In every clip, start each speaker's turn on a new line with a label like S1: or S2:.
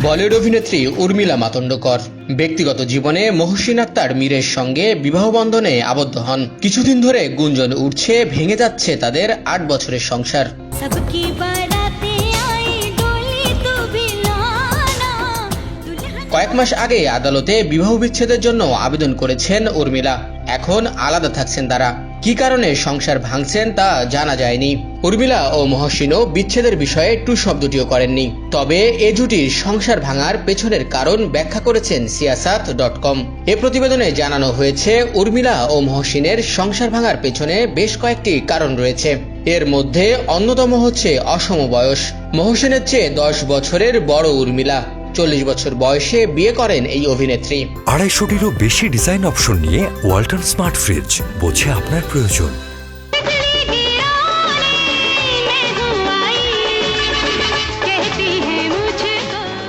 S1: বলিউড অভিনেত্রী উর্মিলা মাতন্ডকর। ব্যক্তিগত জীবনে মহসিন আক্তার মীরের সঙ্গে বিবাহবন্ধনে আবদ্ধ হন। কিছুদিন ধরে গুঞ্জন উঠছে ভেঙে যাচ্ছে তাদের আট বছরের সংসার। কয়েক মাস আগে আদালতে বিবাহ বিচ্ছেদের জন্য আবেদন করেছেন উর্মিলা। এখন আলাদা থাকছেন তারা। কি কারণে সংসার ভাঙছেন তা জানা যায়নি। উর্মিলা ও মহসিনও বিচ্ছেদের বিষয়ে টু শব্দটিও করেননি। তবে এ জুটির সংসার ভাঙার পেছনের কারণ ব্যাখ্যা করেছেন সিয়াসাত ডট কম। এ প্রতিবেদনে জানানো হয়েছে, উর্মিলা ও মহসিনের সংসার ভাঙার পেছনে বেশ কয়েকটি কারণ রয়েছে। এর মধ্যে অন্যতম হচ্ছে অসম বয়স মহসিনের চেয়ে দশ বছরের বড় উর্মিলা। চল্লিশ বছর বয়সে বিয়ে করেন এই অভিনেত্রী।
S2: আড়াইশোটিরও বেশি ডিজাইন অপশন নিয়ে ওয়ালটন স্মার্ট ফ্রিজ বোঝে আপনার প্রয়োজন।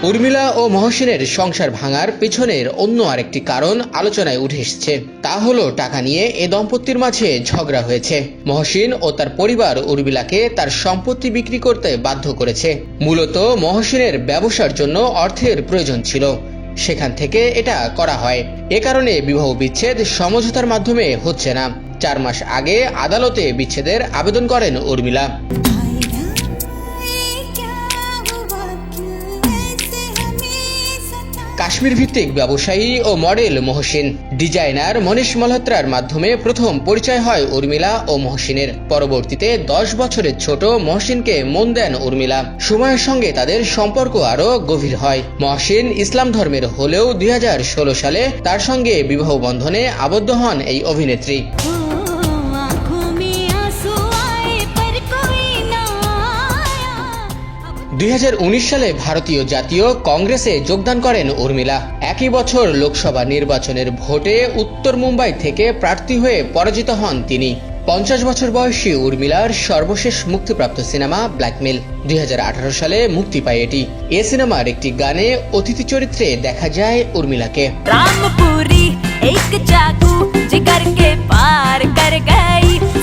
S1: উর্মিলা ও মহসিনের সংসার ভাঙার পেছনের অন্য আরেকটি কারণ আলোচনায় উঠে এসেছে। তা হলো, টাকা নিয়ে এ দম্পতির মাঝে ঝগড়া হয়েছে। মহসিন ও তার পরিবার উর্মিলাকে তার সম্পত্তি বিক্রি করতে বাধ্য করেছে। মূলত মহসিনের ব্যবসার জন্য অর্থের প্রয়োজন ছিল। সেখান থেকে এটা করা হয়। এ কারণে বিবাহ বিচ্ছেদ সমঝোতার মাধ্যমে হচ্ছে না। চার মাস আগে আদালতে বিচ্ছেদের আবেদন করেন উর্মিলা। কাশ্মীর ভিত্তিক ব্যবসায়ী ও মডেল মহসিন। ডিজাইনার মনীষ মালহোত্রার মাধ্যমে প্রথম পরিচয় হয় উর্মিলা ও মহসিনের। পরবর্তীতে দশ বছরের ছোট মহসিনকে মন দেন উর্মিলা। সময়ের সঙ্গে তাদের সম্পর্ক আরও গভীর হয়। মহসিন ইসলাম ধর্মের হলেও দুই হাজার ষোলো সালে তার সঙ্গে বিবাহ বন্ধনে আবদ্ধ হন এই অভিনেত্রী।
S3: দুই হাজার
S1: উনিশ সালে ভারতীয় জাতীয় কংগ্রেসে যোগদান করেন উর্মিলা। একই বছর লোকসভা নির্বাচনের ভোটে উত্তর মুম্বাই থেকে প্রার্থী হয়ে পরাজিত হন তিনি। পঞ্চাশ বছর বয়সী উর্মিলার সর্বশেষ মুক্তিপ্রাপ্ত সিনেমা ব্ল্যাকমেল দুই হাজার আঠারো সালে মুক্তি পায় এটি। এ সিনেমার একটি গানে অতিথি চরিত্রে দেখা যায় উর্মিলাকে।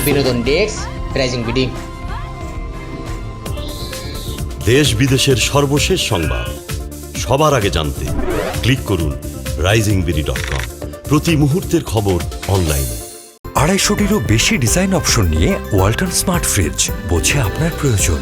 S1: বিনোদন ডেস্ক রাইজিং বিডিং।
S4: দেশ বিদেশের সর্বশেষ সংবাদ। সবার আগে জানতে ক্লিক করুন রাইজিং বিডি ডট কম প্রতি মুহূর্তের খবর অনলাইনে
S2: আড়াইশোটিরও বেশি ডিজাইন অপশন নিয়ে ওয়াল্টন স্মার্ট ফ্রিজ, বোঝে আপনার প্রয়োজন।